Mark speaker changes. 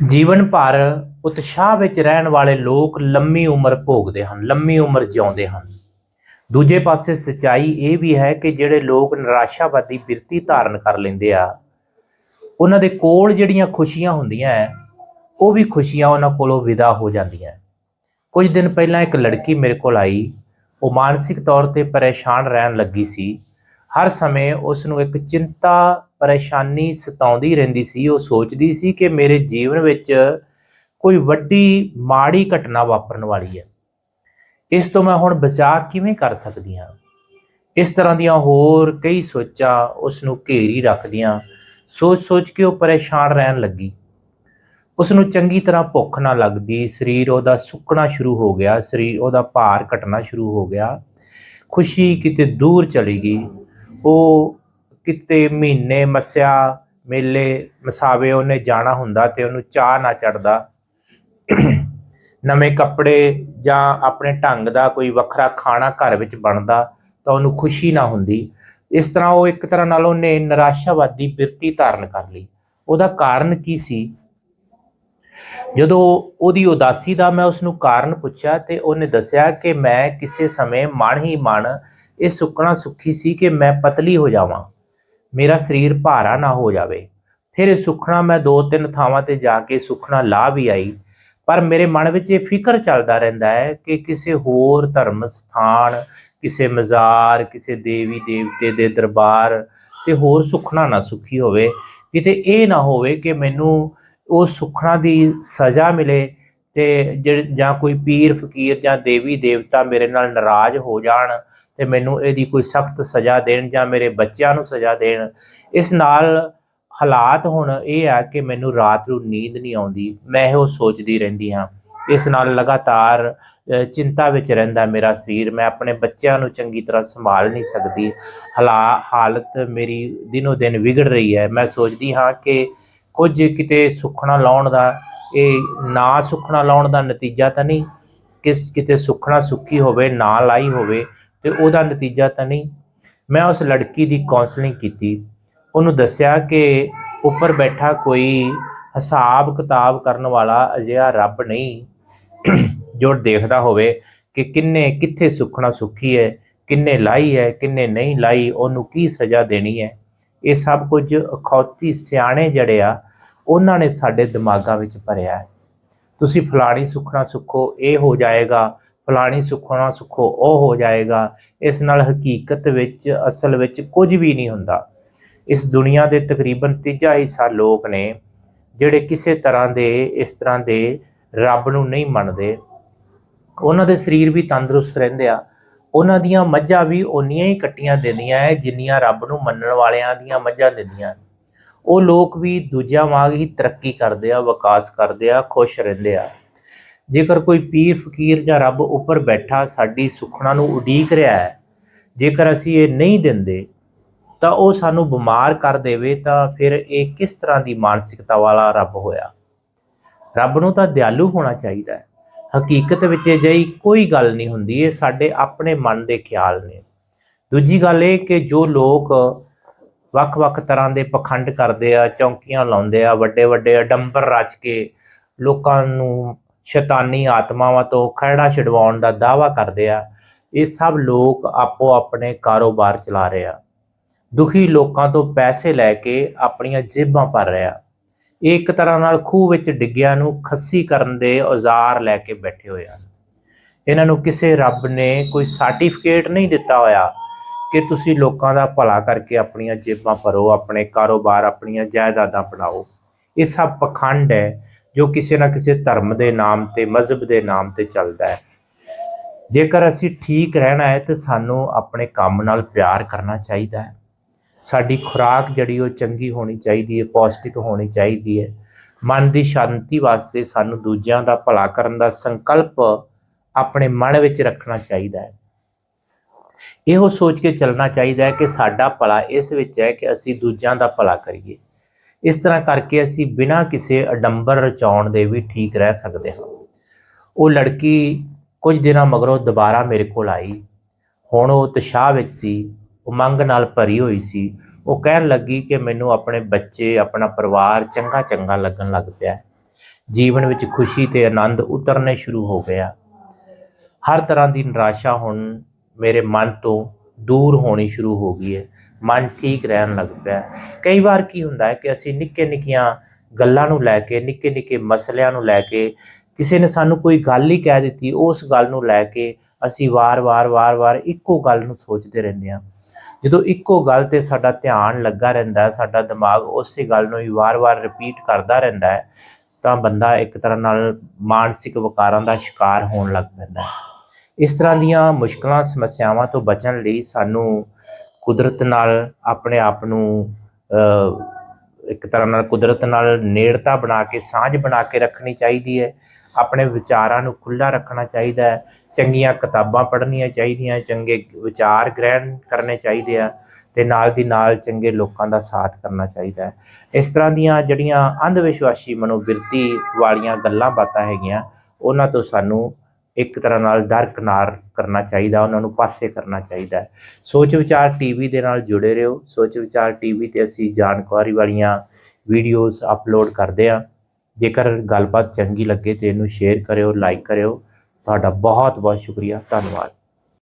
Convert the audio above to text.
Speaker 1: ਜੀਵਨ ਭਰ ਉਤਸ਼ਾਹ ਵਿੱਚ ਰਹਿਣ ਵਾਲੇ ਲੋਕ ਲੰਮੀ ਉਮਰ ਭੋਗਦੇ ਹਨ, ਲੰਮੀ ਉਮਰ ਜਿਉਂਦੇ ਹਨ। ਦੂਜੇ ਪਾਸੇ ਸਚਾਈ ਇਹ ਵੀ ਹੈ ਕਿ ਜਿਹੜੇ ਲੋਕ ਨਿਰਾਸ਼ਾਵਾਦੀ ਬਿਰਤੀ ਧਾਰਨ ਕਰ ਲੈਂਦੇ ਆ, ਉਹਨਾਂ ਦੇ ਕੋਲ ਜਿਹੜੀਆਂ ਖੁਸ਼ੀਆਂ ਹੁੰਦੀਆਂ ਹੈ ਉਹ ਵੀ ਖੁਸ਼ੀਆਂ ਉਹਨਾਂ ਕੋਲੋਂ ਵਿਦਾ ਹੋ ਜਾਂਦੀਆਂ ਕੁਝ ਦਿਨ ਪਹਿਲਾਂ ਇੱਕ ਲੜਕੀ ਮੇਰੇ ਕੋਲ ਆਈ, ਉਹ ਮਾਨਸਿਕ ਤੌਰ ਤੇ ਪਰੇਸ਼ਾਨ ਰਹਿਣ ਲੱਗੀ ਸੀ। ਹਰ ਸਮੇਂ ਉਸ ਨੂੰ ਇੱਕ ਚਿੰਤਾ, ਪਰੇਸ਼ਾਨੀ ਸਤਾਉਂਦੀ ਰਹਿੰਦੀ ਸੀ। ਉਹ ਸੋਚਦੀ ਸੀ ਕਿ ਮੇਰੇ ਜੀਵਨ ਵਿੱਚ ਕੋਈ ਵੱਡੀ, ਮਾੜੀ ਘਟਨਾ ਵਾਪਰਨ ਵਾਲੀ ਹੈ। ਇਸ ਤੋਂ ਮੈਂ ਹੁਣ ਬਚਾਅ ਕਿਵੇਂ ਕਰ ਸਕਦੀ ਹਾਂ? ਇਸ ਤਰ੍ਹਾਂ ਦੀਆਂ ਹੋਰ ਕਈ ਸੋਚਾਂ ਉਸ ਨੂੰ ਘੇਰੀ ਰੱਖਦੀਆਂ। ਸੋਚ ਸੋਚ ਕੇ ਉਹ ਪਰੇਸ਼ਾਨ ਰਹਿਣ ਲੱਗੀ। ਉਸ ਨੂੰ ਚੰਗੀ ਤਰ੍ਹਾਂ ਭੁੱਖ ਨਾ ਲੱਗਦੀ। ਸਰੀਰ ਉਹਦਾ ਸੁੱਕਣਾ ਸ਼ੁਰੂ ਹੋ ਗਿਆ। ਸਰੀਰ ਉਹਦਾ ਭਾਰ ਘਟਣਾ ਸ਼ੁਰੂ ਹੋ ਗਿਆ। ਖੁਸ਼ੀ ਕਿਤੇ ਦੂਰ ਚਲੀ ਗਈ। ਉਹ ਕਿਤੇ ਮਹੀਨੇ ਮਸਿਆ, ਮੇਲੇ, ਮਸਾਵੇ ਉਹਨੇ ਜਾਣਾ ਹੁੰਦਾ ਤੇ ਉਹਨੂੰ ਚਾਹ ਨਾ ਚੜਦਾ। ਨਵੇਂ ਕੱਪੜੇ ਜਾਂ ਆਪਣੇ ਢੰਗ ਦਾ ਕੋਈ ਵੱਖਰਾ ਖਾਣਾ ਘਰ ਵਿੱਚ ਬਣਦਾ ਤਾਂ ਉਹਨੂੰ ਖੁਸ਼ੀ ਨਾ ਹੁੰਦੀ। ਇਸ ਤਰ੍ਹਾਂ ਉਹ ਇੱਕ ਤਰ੍ਹਾਂ ਨਾਲ ਉਹਨੇ ਨਿਰਾਸ਼ਾਵਾਦੀ ਬਿਰਤੀ ਧਾਰਨ ਕਰ ਲਈ। ਉਹਦਾ ਕਾਰਨ ਕੀ ਸੀ? ਜਦੋਂ ਉਹਦੀ ਉਦਾਸੀ ਦਾ ਮੈਂ ਉਸ ਨੂੰ ਕਾਰਨ ਪੁੱਛਿਆ ਤੇ ਉਹਨੇ ਦੱਸਿਆ ਕਿ ਮੈਂ ਕਿਸੇ ਸਮੇਂ ਮਨ ਹੀ ਮਨ ਇਹ ਸੁੱਕਣਾ ਸੁੱਖੀ ਸੀ ਕਿ ਮੈਂ ਪਤਲੀ ਹੋ ਜਾਵਾਂ। ਮੇਰਾ ਸਰੀਰ ਭਾਰਾ ਨਾ ਹੋ ਜਾਵੇ। ਫਿਰ ਇਹ ਸੁੱਖਣਾ ਮੈਂ ਦੋ ਤਿੰਨ ਥਾਵਾਂ ਤੇ ਜਾ ਕੇ ਸੁੱਖਣਾ ਲਾ ਵੀ ਆਈ। ਪਰ ਮੇਰੇ ਮਨ ਵਿੱਚ ਇਹ ਫਿਕਰ ਚੱਲਦਾ ਰਹਿੰਦਾ ਹੈ ਕਿ ਕਿਸੇ ਹੋਰ ਧਰਮ, ਸਥਾਨ, ਕਿਸੇ ਮਜ਼ਾਰ, ਕਿਸੇ ਦੇਵੀ ਦੇਵਤੇ ਦੇ ਦਰਬਾਰ ਤੇ ਹੋਰ ਸੁਖਣਾ ਨਾ ਸੁਖੀ ਹੋਵੇ। ਕਿਤੇ ਇਹ ਨਾ ਹੋਵੇ ਕਿ ਮੈਨੂੰ ਉਹ ਸੁਖਣਾ ਦੀ ਸਜ਼ਾ ਮਿਲੇ ਤੇ ਜਿਹੜੇ- ਜਾਂ ਕੋਈ ਪੀਰ, ਫਕੀਰ ਜਾਂ ਦੇਵੀ, ਦੇਵਤਾ ਮੇਰੇ ਨਾਲ ਨਾਰਾਜ਼ ਹੋ ਜਾਣ ਤੇ ਮੈਨੂੰ ਇਹਦੀ ਕੋਈ ਸਖਤ ਸਜ਼ਾ ਦੇਣ ਜਾਂ ਮੇਰੇ ਬੱਚਿਆਂ ਨੂੰ ਸਜ਼ਾ ਦੇਣ, ਇਸ ਨਾਲ ਹਾਲਾਤ ਹੁਣ ਇਹ ਆ ਕਿ ਮੈਨੂੰ ਰਾਤ ਨੂੰ ਨੀਂਦ ਨਹੀਂ ਆਉਂਦੀ। ਮੈਂ ਇਹੋ ਸੋਚਦੀ ਰਹਿੰਦੀ ਹਾਂ। ਇਸ ਨਾਲ ਲਗਾਤਾਰ ਚਿੰਤਾ ਵਿੱਚ ਰਹਿੰਦਾ ਮੇਰਾ ਸਰੀਰ। ਮੈਂ ਆਪਣੇ ਬੱਚਿਆਂ ਨੂੰ ਚੰਗੀ ਤਰ੍ਹਾਂ ਸੰਭਾਲ ਨਹੀਂ ਸਕਦੀ। ਹਾਲਾ, ਹਾਲਤ ਮੇਰੀ ਦਿਨੋ ਦਿਨ ਵਿਗੜ ਰਹੀ ਹੈ। ਮੈਂ ਸੋਚਦੀ ਹਾਂ ਕਿ ਕੁਝ ਕਿਤੇ ਸੁਖਣਾ ਲਾਉਣ ਦਾ ਇਹ ਨਾ ਸੁਖਣਾ ਲਾਉਣ ਦਾ ਨਤੀਜਾ ਤਾਂ ਨਹੀਂ, ਕਿਸ ਕਿਤੇ ਸੁੱਖਣਾ ਸੁੱਖੀ ਹੋਵੇ, ਨਾ ਲਾਈ ਹੋਵੇ, ਤੇ ਉਹਦਾ ਨਤੀਜਾ ਤਾਂ ਨਹੀਂ। ਮੈਂ ਉਸ ਲੜਕੀ ਦੀ ਕਾਉਂਸਲਿੰਗ ਕੀਤੀ। ਉਹਨੂੰ ਦੱਸਿਆ ਕਿ ਉੱਪਰ ਬੈਠਾ ਕੋਈ ਹਿਸਾਬ ਕਿਤਾਬ ਕਰਨ ਵਾਲਾ ਅਜਿਹਾ ਰੱਬ ਨਹੀਂ, ਜੋ ਦੇਖਦਾ ਹੋਵੇ ਕਿ ਕਿੰਨੇ, ਕਿੱਥੇ ਸੁੱਖਣਾ ਸੁੱਖੀ ਹੈ, ਕਿੰਨੇ ਲਾਈ ਹੈ, ਕਿੰਨੇ ਨਹੀਂ ਲਾਈ, ਉਹਨੂੰ ਕੀ ਸਜ਼ਾ ਦੇਣੀ ਹੈ। ਇਹ ਸਭ ਕੁਝ ਅਖੌਤੀ ਸਿਆਣੇ ਜਿਹੜੇ ਆ ਉਹਨਾਂ ਨੇ ਸਾਡੇ ਦਿਮਾਗਾਂ ਵਿੱਚ ਭਰਿਆ ਹੈ। ਤੁਸੀਂ ਫਲਾਣੀ ਸੁਖਣਾ ਸੁਖੋ, ਇਹ ਹੋ ਜਾਏਗਾ। ਫਲਾਣੀ ਸੁਖਣਾ ਸੁਖੋ, ਉਹ ਹੋ ਜਾਏਗਾ। ਇਸ ਨਾਲ ਹਕੀਕਤ ਵਿੱਚ, ਅਸਲ ਵਿੱਚ ਕੁਝ ਵੀ ਨਹੀਂ ਹੁੰਦਾ। ਇਸ ਦੁਨੀਆ ਦੇ ਤਕਰੀਬਨ ਤੀਜਾ ਹਿੱਸਾ ਲੋਕ ਨੇ, ਜਿਹੜੇ ਕਿਸੇ ਤਰ੍ਹਾਂ ਦੇ, ਇਸ ਤਰ੍ਹਾਂ ਦੇ ਰੱਬ ਨੂੰ ਨਹੀਂ ਮੰਨਦੇ। ਉਹਨਾਂ ਦੇ ਸਰੀਰ ਵੀ ਤੰਦਰੁਸਤ ਰਹਿੰਦੇ ਆ। ਉਹਨਾਂ ਦੀਆਂ ਮੱਝਾਂ ਵੀ ਓਨੀਆਂ ਹੀ ਕੱਟੀਆਂ ਦਿੰਦੀਆਂ ਐ, ਜਿੰਨੀਆਂ ਰੱਬ ਨੂੰ ਮੰਨਣ ਵਾਲਿਆਂ ਦੀਆਂ ਮੱਝਾਂ ਦਿੰਦੀਆਂ। ਉਹ ਲੋਕ ਵੀ ਦੂਜਿਆਂ ਵਾਂਗ ਹੀ ਤਰੱਕੀ ਕਰਦੇ ਆ, ਵਿਕਾਸ ਕਰਦੇ ਆ, ਖੁਸ਼ ਰਹਿੰਦੇ ਆ। ਜੇਕਰ ਕੋਈ ਪੀਰ, ਫਕੀਰ ਜਾਂ ਰੱਬ ਉੱਪਰ ਬੈਠਾ ਸਾਡੀ ਸੁਖਣਾ ਨੂੰ ਉਡੀਕ ਰਿਹਾ ਹੈ, ਜੇਕਰ ਅਸੀਂ ਇਹ ਨਹੀਂ ਦਿੰਦੇ, ਤਾਂ ਉਹ ਸਾਨੂੰ ਬਿਮਾਰ ਕਰ ਦੇਵੇ, ਤਾਂ ਫਿਰ ਇਹ ਕਿਸ ਤਰ੍ਹਾਂ ਦੀ ਮਾਨਸਿਕਤਾ ਵਾਲਾ ਰੱਬ ਹੋਇਆ? ਰੱਬ ਨੂੰ ਤਾਂ ਦਿਆਲੂ ਹੋਣਾ ਚਾਹੀਦਾ ਹੈ। ਹਕੀਕਤ ਵਿੱਚ ਅਜਿਹੀ ਕੋਈ ਗੱਲ ਨਹੀਂ ਹੁੰਦੀ, ਇਹ ਸਾਡੇ ਆਪਣੇ ਮਨ ਦੇ ਖਿਆਲ ਨੇ। ਦੂਜੀ ਗੱਲ ਇਹ ਕਿ ਜੋ ਲੋਕ ਵੱਖ-ਵੱਖ ਤਰ੍ਹਾਂ ਦੇ ਪਖੰਡ ਕਰਦੇ ਆ, ਚੌਂਕੀਆਂ ਲਾਉਂਦੇ ਆ ਵੱਡੇ ਵੱਡੇ ਅਡੰਬਰ ਰਚ ਕੇ ਲੋਕਾਂ ਨੂੰ ਸ਼ੈਤਾਨੀ ਆਤਮਾਵਾਂ ਤੋਂ ਖਹਿੜਾ ਛਡਵਾਉਣ ਦਾ ਦਾਵਾ ਕਰਦੇ ਆ। ਇਹ ਸਭ ਲੋਕ ਆਪੋ ਆਪਣੇ ਕਾਰੋਬਾਰ ਚਲਾ ਰਹੇ ਆ। ਦੁਖੀ ਲੋਕਾਂ ਤੋਂ ਪੈਸੇ ਲੈ ਕੇ ਆਪਣੀਆਂ ਜੇਬਾਂ ਭਰ ਰਿਹਾ ਇਹ ਇੱਕ ਤਰ੍ਹਾਂ ਨਾਲ ਖੂਹ ਵਿੱਚ ਡਿੱਗਿਆਂ ਨੂੰ ਖੱਸੀ ਕਰਨ ਦੇ ਔਜ਼ਾਰ ਲੈ ਕੇ ਬੈਠੇ ਹੋਏ ਹਨ। ਇਹਨਾਂ ਨੂੰ ਕਿਸੇ ਰੱਬ ਨੇ ਕੋਈ ਸਰਟੀਫਿਕੇਟ ਨਹੀਂ ਦਿੱਤਾ ਹੋਇਆ। ਕਿ ਤੁਸੀਂ ਲੋਕਾਂ ਦਾ ਭਲਾ ਕਰਕੇ ਆਪਣੀਆਂ ਜੇਬਾਂ ਭਰੋ, ਆਪਣੇ ਕਾਰੋਬਾਰ, ਆਪਣੀਆਂ ਜਾਇਦਾਦਾਂ ਬਣਾਓ। ਇਹ ਸਭ ਪਖੰਡ ਹੈ ਜੋ ਕਿਸੇ ਨਾ ਕਿਸੇ ਧਰਮ ਦੇ ਨਾਮ ਤੇ, ਮਜ਼ਹਬ ਦੇ ਨਾਮ ਤੇ ਚੱਲਦਾ ਹੈ। ਜੇਕਰ ਅਸੀਂ ਠੀਕ ਰਹਿਣਾ ਹੈ ਤਾਂ ਸਾਨੂੰ ਆਪਣੇ ਕੰਮ ਨਾਲ ਪਿਆਰ ਕਰਨਾ ਚਾਹੀਦਾ ਹੈ। ਸਾਡੀ ਖੁਰਾਕ ਜਿਹੜੀ ਉਹ ਚੰਗੀ ਹੋਣੀ ਚਾਹੀਦੀ ਹੈ, ਪੌਸ਼ਟਿਕ ਹੋਣੀ ਚਾਹੀਦੀ ਹੈ। ਮਨ ਦੀ ਸ਼ਾਂਤੀ ਵਾਸਤੇ ਸਾਨੂੰ ਦੂਜਿਆਂ ਦਾ ਭਲਾ ਕਰਨ ਦਾ ਸੰਕਲਪ ਆਪਣੇ ਮਨ ਵਿੱਚ ਰੱਖਣਾ ਚਾਹੀਦਾ ਹੈ। ਇਹੋ ਸੋਚ ਕੇ ਚੱਲਣਾ ਚਾਹੀਦਾ ਹੈ ਕਿ ਸਾਡਾ ਭਲਾ ਇਸ ਵਿੱਚ ਹੈ ਕਿ ਅਸੀਂ ਦੂਜਿਆਂ ਦਾ ਭਲਾ ਕਰੀਏ। ਇਸ ਤਰ੍ਹਾਂ ਕਰਕੇ ਅਸੀਂ ਬਿਨਾਂ ਕਿਸੇ ਅਡੰਬਰ ਰਚਾਉਣ ਦੇ ਵੀ ਠੀਕ ਰਹਿ ਸਕਦੇ ਹਾਂ। ਉਹ ਲੜਕੀ ਕੁਝ ਦਿਨਾਂ ਮਗਰੋਂ ਦੁਬਾਰਾ ਮੇਰੇ ਕੋਲ ਆਈ। ਹੁਣ ਉਹ ਉਤਸ਼ਾਹ ਵਿੱਚ ਸੀ ਉਮੰਗ ਨਾਲ ਭਰੀ ਹੋਈ ਸੀ। ਉਹ ਕਹਿਣ ਲੱਗੀ ਕਿ ਮੈਨੂੰ ਆਪਣੇ ਬੱਚੇ, ਆਪਣਾ ਪਰਿਵਾਰ ਚੰਗਾ ਚੰਗਾ ਲੱਗਣ ਲੱਗ ਪਿਆ ਜੀਵਨ ਵਿੱਚ ਖੁਸ਼ੀ ਤੇ ਆਨੰਦ ਉਤਰਨੇ ਸ਼ੁਰੂ ਹੋ ਗਿਆ। ਹਰ ਤਰ੍ਹਾਂ ਦੀ ਨਿਰਾਸ਼ਾ ਹੁਣ ਮੇਰੇ ਮਨ ਤੋਂ ਦੂਰ ਹੋਣੀ ਸ਼ੁਰੂ ਹੋ ਗਈ ਹੈ। ਮਨ ਠੀਕ ਰਹਿਣ ਲੱਗ ਪਿਆ। ਕਈ ਵਾਰ ਕੀ ਹੁੰਦਾ ਹੈ ਕਿ ਅਸੀਂ ਨਿੱਕੇ ਨਿੱਕੀਆਂ ਗੱਲਾਂ ਨੂੰ ਲੈ ਕੇ ਨਿੱਕੇ ਨਿੱਕੇ ਮਸਲਿਆਂ ਨੂੰ ਲੈ ਕੇ, ਕਿਸੇ ਨੇ ਸਾਨੂੰ ਕੋਈ ਗੱਲ ਹੀ ਕਹਿ ਦਿੱਤੀ, ਉਸ ਗੱਲ ਨੂੰ ਲੈ ਕੇ ਅਸੀਂ ਵਾਰ-ਵਾਰ ਵਾਰ-ਵਾਰ ਇੱਕੋ ਗੱਲ ਨੂੰ ਸੋਚਦੇ ਰਹਿੰਦੇ ਹਾਂ। ਜਦੋਂ ਇੱਕੋ ਗੱਲ ਤੇ ਸਾਡਾ ਧਿਆਨ ਲੱਗਾ ਰਹਿੰਦਾ ਸਾਡਾ ਦਿਮਾਗ ਉਸੇ ਗੱਲ ਨੂੰ ਹੀ ਵਾਰ-ਵਾਰ ਰਿਪੀਟ ਕਰਦਾ ਰਹਿੰਦਾ ਹੈ, ਤਾਂ ਬੰਦਾ ਇੱਕ ਤਰ੍ਹਾਂ ਨਾਲ ਮਾਨਸਿਕ ਵਿਕਾਰਾਂ ਦਾ ਸ਼ਿਕਾਰ ਹੋਣ ਲੱਗ ਪੈਂਦਾ ਹੈ। ਇਸ ਤਰ੍ਹਾਂ ਦੀਆਂ ਮੁਸ਼ਕਲਾਂ, ਸਮੱਸਿਆਵਾਂ ਤੋਂ ਬਚਣ ਲਈ ਸਾਨੂੰ ਕੁਦਰਤ ਨਾਲ ਆਪਣੇ ਆਪ ਨੂੰ ਇੱਕ ਤਰ੍ਹਾਂ ਨਾਲ ਕੁਦਰਤ ਨਾਲ ਨੇੜਤਾ ਬਣਾ ਕੇ, ਸਾਂਝ ਬਣਾ ਕੇ ਰੱਖਣੀ ਚਾਹੀਦੀ ਹੈ। ਆਪਣੇ ਵਿਚਾਰਾਂ ਨੂੰ ਖੁੱਲਾ ਰੱਖਣਾ ਚਾਹੀਦਾ ਹੈ। ਚੰਗੀਆਂ ਕਿਤਾਬਾਂ ਪੜ੍ਹਨੀਆਂ ਚਾਹੀਦੀਆਂ, ਚੰਗੇ ਵਿਚਾਰ ਗ੍ਰਹਿਣ ਕਰਨੇ ਚਾਹੀਦੇ ਆ ਤੇ ਨਾਲ ਦੀ ਨਾਲ ਚੰਗੇ ਲੋਕਾਂ ਦਾ ਸਾਥ ਕਰਨਾ ਚਾਹੀਦਾ ਹੈ। ਇਸ ਤਰ੍ਹਾਂ ਦੀਆਂ ਜਿਹੜੀਆਂ ਅੰਧ ਵਿਸ਼ਵਾਸੀ ਮਨੋਵਿਰਤੀ ਵਾਲੀਆਂ ਗੱਲਾਂ ਬਾਤਾਂ ਹੈਗੀਆਂ, ਉਹਨਾਂ ਤੋਂ ਸਾਨੂੰ ਇੱਕ ਤਰ੍ਹਾਂ ਨਾਲ ਦਰਕਨਾਰ ਕਰਨਾ ਚਾਹੀਦਾ, ਉਹਨਾਂ ਨੂੰ ਪਾਸੇ ਕਰਨਾ ਚਾਹੀਦਾ ਸੋਚ ਵਿਚਾਰ ਟੀਵੀ ਦੇ ਨਾਲ ਜੁੜੇ ਰਹੋ। ਸੋਚ ਵਿਚਾਰ ਟੀਵੀ ਤੇ ਅਸੀਂ ਜਾਣਕਾਰੀ ਵਾਲੀਆਂ ਵੀਡੀਓਜ਼ ਅਪਲੋਡ ਕਰਦੇ ਹਾਂ। ਜੇਕਰ ਗੱਲਬਾਤ ਚੰਗੀ ਲੱਗੇ ਤੇ ਇਹਨੂੰ ਸ਼ੇਅਰ ਕਰਿਓ ਲਾਈਕ ਕਰਿਓ। ਤੁਹਾਡਾ ਬਹੁਤ ਬਹੁਤ ਸ਼ੁਕਰੀਆ। ਧੰਨਵਾਦ।